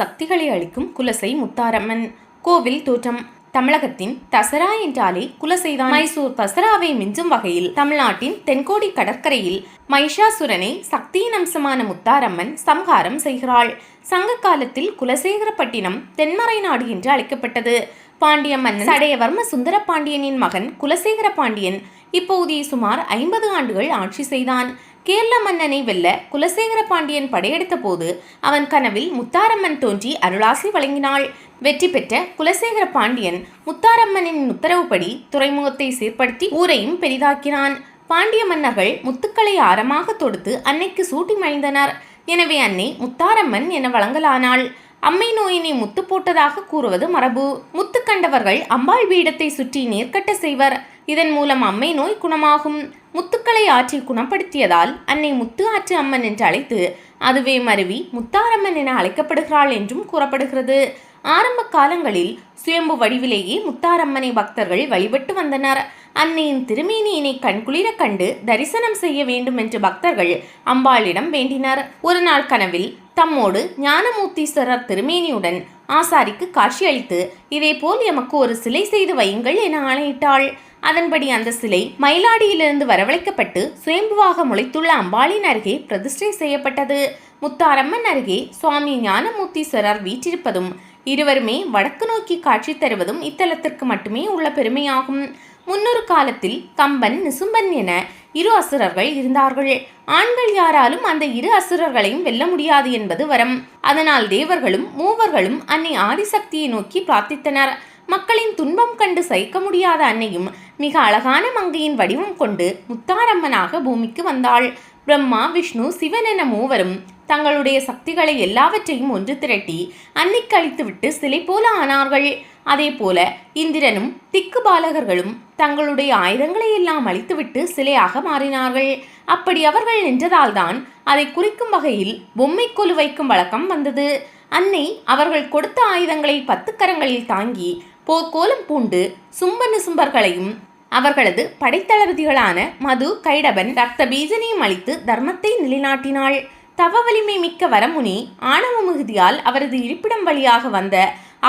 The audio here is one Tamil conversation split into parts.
சக்திகளை அளிக்கும் குலசை முத்தாரம்மன். கோவில் தோற்றம். தமிழகத்தின் தசரா என்றாலே குலசைதான். மைசூர் தசராவை மிஞ்சும் வகையில் தமிழ்நாட்டின் தென்கோடி கடற்கரையில் மைஷாசுரனை சக்தியின் அம்சமான முத்தாரம்மன் சம்ஹாரம் செய்கிறாள். சங்க காலத்தில் குலசேகரப்பட்டினம் தென்மறை நாடு என்று அழைக்கப்பட்டது. பாண்டிய மன்னன் சடையவர்ம சுந்தர பாண்டியனின் மகன் குலசேகர பாண்டியன் இப்போதைய சுமார் ஐம்பது ஆண்டுகள் ஆட்சி செய்தான். கேரள மன்னனை வெல்ல குலசேகர பாண்டியன் படையெடுத்த போது அவன் கனவில் முத்தாரம்மன் தோன்றி அருளாசி வழங்கினாள். வெற்றி பெற்ற குலசேகர பாண்டியன் முத்தாரம்மனின் உத்தரவுப்படி துறைமுகத்தை சீர்படுத்தி ஊரையும் பெரிதாக்கினான். பாண்டிய மன்னர்கள் முத்துக்களை ஆரமாக தொடுத்து அன்னைக்கு சூட்டி மழிந்தனர் எனவே அன்னை முத்தாரம்மன் என வழங்கலானாள். அம்மை நோயினை முத்து போட்டதாக கூறுவது மரபு. முத்து கண்டவர்கள் அம்பாள் பீடத்தை சுற்றி நேர்கட்ட செய்வர். இதன் மூலம் அம்மை நோய் குணமாகும். முத்துக்களை ஆற்றி குணப்படுத்தியதால் அன்னை முத்து ஆற்று அம்மன் என்று அழைத்து அதுவே மருவி முத்தாரம்மன் என அழைக்கப்படுகிறாள் என்றும் கூறப்படுகிறது. ஆரம்ப காலங்களில் சுயம்பு வடிவிலேயே முத்தாரம்மனை பக்தர்கள் வழிபட்டு வந்தனர். அன்னையின் திருமேனியினை கண்குளிர கண்டு தரிசனம் செய்ய வேண்டும் என்று பக்தர்கள் அம்பாளிடம் வேண்டினர். ஒரு நாள் கனவில் தம்மோடு ஞானமூர்த்தீஸ்வரர் திருமேனியுடன் ஆசாரிக்கு காட்சியளித்து இதேபோல் எமக்கு ஒரு சிலை செய்து வையுங்கள் என ஆணையிட்டாள். அதன்படி அந்த சிலை மயிலாடியிலிருந்து வரவழைக்கப்பட்டு சுயம்புவாக முளைத்துள்ள அம்பாளின் அருகே பிரதிஷ்டை செய்யப்பட்டது. முத்தாரம்மன் அருகே சுவாமி ஞானமூர்த்தீஸ்வரர் வீற்றிருப்பதும் இருவருமே வடக்கு நோக்கி காட்சி தருவதும் இத்தலத்திற்கு மட்டுமே உள்ள பெருமையாகும். முன்னொரு காலத்தில் கம்பன் நிசும்பன் என இரு அசுரர்கள் இருந்தார்கள். ஆண்கள் யாராலும் அந்த இரு அசுரர்களையும் வெல்ல முடியாது என்பது வரம். அதனால் தேவர்களும் மூவர்களும் அன்னை ஆதிசக்தியை நோக்கி பிரார்த்தித்தனர். மக்களின் துன்பம் கண்டு சகிக்க முடியாத அன்னையும் மிக அழகான மங்கையின் வடிவம் கொண்டு முத்தாரம்மனாக பூமிக்கு வந்தாள். பிரம்மா விஷ்ணு சிவன் என மூவரும் தங்களுடைய சக்திகளை எல்லாவற்றையும் ஒன்று திரட்டி அன்னிக்கழித்துவிட்டு சிலை போல ஆனார்கள். அதே போல இந்திரனும் திக்கு பாலகர்களும் தங்களுடைய ஆயுதங்களை எல்லாம் அழித்துவிட்டு சிலையாக மாறினார்கள். அப்படி அவர்கள் நின்றதால்தான் அதை குறிக்கும் வகையில் பொம்மை கொலு வைக்கும் வழக்கம் வந்தது. அன்னை அவர்கள் கொடுத்த ஆயுதங்களை பத்து கரங்களில் தாங்கி போர்க்கோலம் பூண்டு சும்ப நிசும்பர்களையும் அவர்களது படைத்தளபதிகளான மது கைடபன் ரத்த பீஜனையும் அளித்து தர்மத்தை நிலைநாட்டினாள். தவ வலிமை மிக்க வரமுனி ஆணவ மிகுதியால் அவரது இருப்பிடம் வழியாக வந்த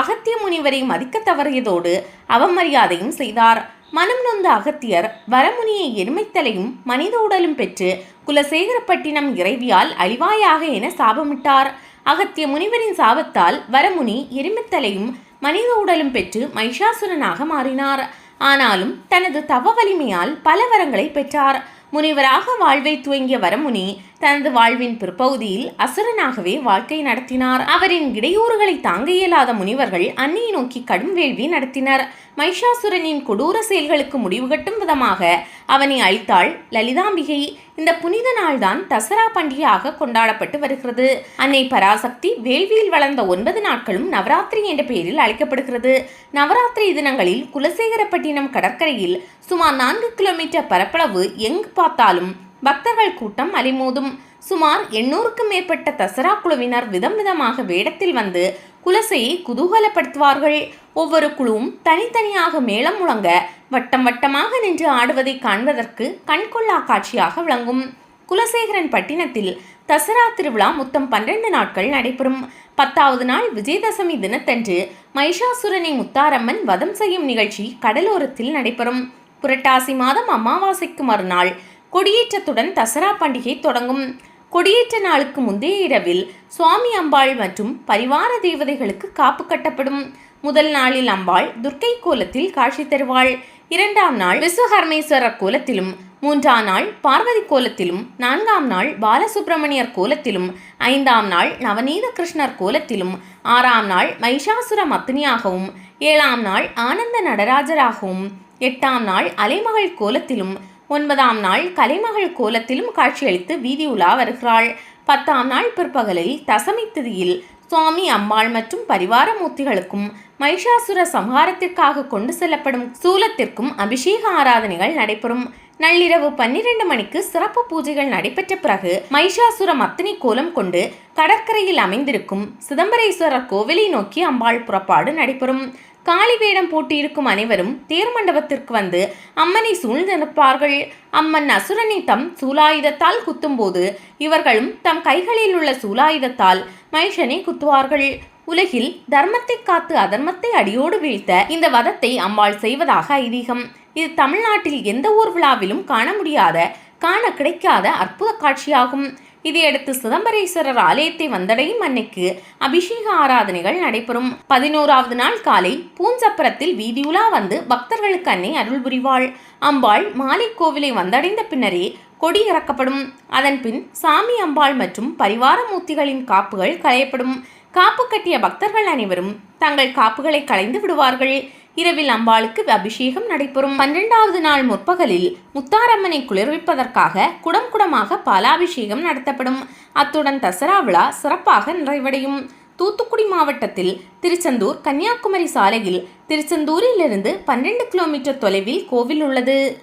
அகத்திய முனிவரை மதிக்க தவறியதோடு அவமரியாதையும் செய்தார். மனம் நொந்த அகத்தியர் வரமுனியை எருமைத்தலையும் மனித உடலும் பெற்று குலசேகரப்பட்டினம் இறைவியால் அழிவாயாக என சாபமிட்டார். அகத்திய முனிவரின் சாபத்தால் வரமுனி எருமைத்தலையும் மனித உடலும் பெற்று மைஷாசுரனாக மாறினார். ஆனாலும் தனது தவ வலிமையால் பல வரங்களை பெற்றார். முனிவராக வாழ்வை துவங்கிய வரமுனி தனது வாழ்வின் பிற்பகுதியில் அசுரனாகவே வாழ்க்கை நடத்தினார். அவரின் இடையூறுகளை தாங்க இயலாத முனிவர்கள் அன்னையை நோக்கி கடும் வேள்வி நடத்தினர். மைஷாசுரனின் கொடூர செயல்களுக்கு முடிவு கட்டும் விதமாக அவனை அழித்தாள் லலிதாம்பிகை இந்த புனித நாள்தான் தசரா பண்டிகையாக கொண்டாடப்பட்டு வருகிறது. அன்னை பராசக்தி வேள்வியில் வளர்ந்த ஒன்பது நாட்களும் நவராத்திரி என்ற பெயரில் அழைக்கப்படுகிறது. நவராத்திரி தினங்களில் குலசேகரப்பட்டினம் கடற்கரையில் சுமார் நான்கு கிலோமீட்டர் பரப்பளவு எங்கு பார்த்தாலும் பக்தர்கள் கூட்டம் அலைமோதும். சுமார் எண்ணூறுக்கும் மேற்பட்ட தசரா குழுவினர் விதம் விதமாக வேடத்தில் வந்து குலசையை குதூகலப்படுத்துவார்கள். ஒவ்வொரு குழுவும் தனித்தனியாக மேளம் முழங்க வட்டம் வட்டமாக நின்று ஆடுவதை காண்பதற்கு கண்கொள்ளா காட்சியாக விளங்கும். குலசேகரன் பட்டினத்தில் தசரா திருவிழா மொத்தம் பன்னிரண்டு நாட்கள் நடைபெறும். பத்தாவது நாள் விஜயதசமி தினத்தன்று மைஷாசுரனை முத்தாரம்மன் வதம் செய்யும் நிகழ்ச்சி கடலோரத்தில் நடைபெறும். புரட்டாசி மாதம் அமாவாசைக்கு மறுநாள் கொடியேற்றத்துடன் தசரா பண்டிகை தொடங்கும். கொடியேற்ற நாளுக்கு முந்தைய இரவில் சுவாமி அம்பாள் மற்றும் பரிவார தேவதைகளுக்கு காப்பு கட்டப்படும். முதல் நாளில் அம்பாள் துர்க்கை கோலத்தில் காட்சி தருவாள். இரண்டாம் நாள் விஸ்வகர்மேஸ்வரர் கோலத்திலும் மூன்றாம் நாள் பார்வதி கோலத்திலும் நான்காம் நாள் பாலசுப்பிரமணியர் கோலத்திலும் ஐந்தாம் நாள் நவநீத கிருஷ்ணர் கோலத்திலும் ஆறாம் நாள் மைஷாசுர மத்தினியாகவும் ஏழாம் நாள் ஆனந்த நடராஜராகவும் எட்டாம் நாள் அலைமகள் கோலத்திலும் ஒன்பதாம் நாள் கலைமகள் கோலத்திலும் காட்சியளித்து வீதி உலா வருகிறாள். பத்தாம் நாள் பிற்பகலில் தசமி திதியில் சுவாமி அம்மாள் மற்றும் பரிவார மூர்த்திகளுக்கும் மைஷாசுர சம்ஹாரத்திற்காக கொண்டு செல்லப்படும் சூலத்திற்கும் அபிஷேக ஆராதனைகள் நடைபெறும். நள்ளிரவு பன்னிரண்டு மணிக்கு சிறப்பு பூஜைகள் நடைபெற்ற பிறகு மைஷாசுரம் மத்தினி கோலம் கொண்டு கடற்கரையில் அமைந்திருக்கும் சிதம்பரேஸ்வரர் கோவிலை நோக்கி அம்பாள் புறப்பாடு நடைபெறும். காளி வேடம் போட்டியிருக்கும் அனைவரும் தேர் மண்டபத்திற்கு வந்து அம்மனை சூழ்ந்து நிற்பார்கள். அம்மன் அசுரனை தம் சூலாயுதத்தால் குத்தும்போது இவர்களும் தம் கைகளில் உள்ள சூலாயுதத்தால் மைஷனை குத்துவார்கள். உலகில் தர்மத்தை காத்து அதர்மத்தை அடியோடு வீழ்த்த இந்த வதத்தை அம்பாள் செய்வதாக ஐதீகம். இது தமிழ்நாட்டில் எந்த ஊர் விழாவிலும் காண முடியாத காண கிடைக்காத அற்புத காட்சியாகும். இதையடுத்து சிதம்பரேஸ்வரர் ஆலயத்தை வந்தடையும் அன்னைக்கு அபிஷேக ஆராதனைகள் நடைபெறும். பதினோராவது நாள் காலை பூஞ்சப்பரத்தில் வீதியுலா வந்து பக்தர்களுக்கு அன்னை அருள் புரிவாள். அம்பாள் மாலை கோவிலை வந்தடைந்த பின்னரே கொடி இறக்கப்படும். அதன்பின் சாமி அம்பாள் மற்றும் பரிவார மூர்த்திகளின் காப்புகள் களையப்படும். காப்பு கட்டிய பக்தர்கள் அனைவரும் தங்கள் காப்புகளை களைந்து விடுவார்கள். இரவில் அம்பாளுக்கு அபிஷேகம் நடைபெறும். பன்னிரெண்டாவது நாள் முற்பகலில் முத்தாரம்மனை குளிர்விப்பதற்காக குடம் குடமாக பாலாபிஷேகம் நடத்தப்படும். அத்துடன் தசரா விழா சிறப்பாக நிறைவடையும். தூத்துக்குடி மாவட்டத்தில் திருச்செந்தூர் கன்னியாகுமரி சாலையில் திருச்செந்தூரிலிருந்து பன்னிரண்டு கிலோமீட்டர் தொலைவில் கோவில் உள்ளது.